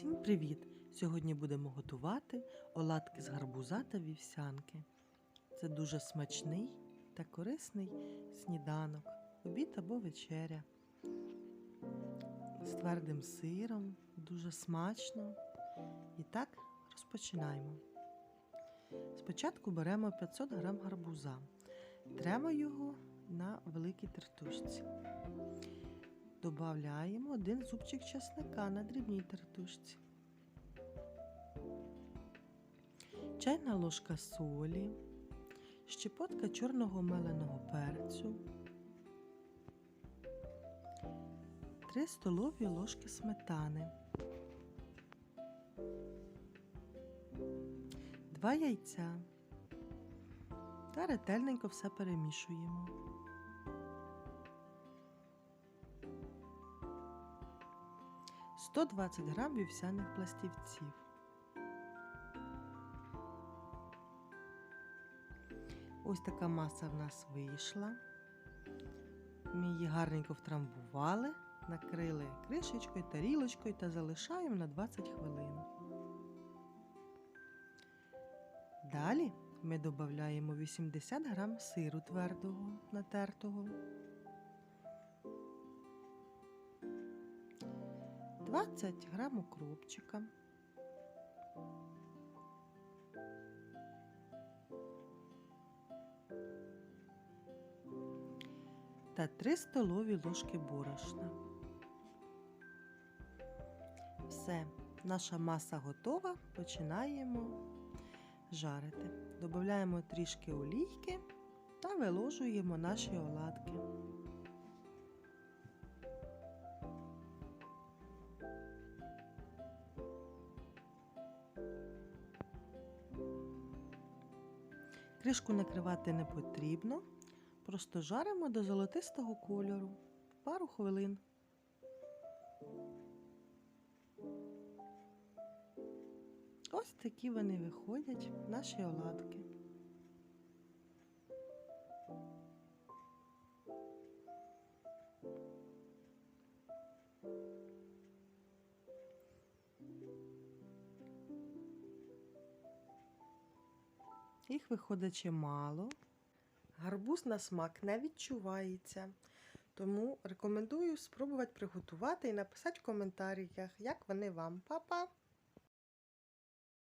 Всім привіт! Сьогодні будемо готувати оладки з гарбуза та вівсянки. Це дуже смачний та корисний сніданок, обід або вечеря. З твердим сиром, дуже смачно. І так розпочинаємо. Спочатку беремо 500 г гарбуза. Треба його на великій тертушці. Добавляємо один зубчик чесника на дрібній тертушці. Чайна ложка солі, щепотка чорного меленого перцю, 3 столові ложки сметани, 2 яйця та ретельненько все перемішуємо. – 120 грам вівсяних пластівців. Ось така маса в нас вийшла. Ми її гарненько втрамбували, накрили кришечкою, тарілочкою та залишаємо на 20 хвилин. Далі ми додаємо 80 грам сиру твердого натертого. 20 грам укропчика. Та 3 столові ложки борошна. Все, наша маса готова. Починаємо жарити. Додаємо трішки олійки та виложуємо наші оладки. Кришку накривати не потрібно, просто жаримо до золотистого кольору пару хвилин. Ось такі вони виходять, наші оладки. Їх виходить чимало. Гарбуз на смак не відчувається. Тому рекомендую спробувати приготувати і написати в коментарях, як вони вам. Па-па!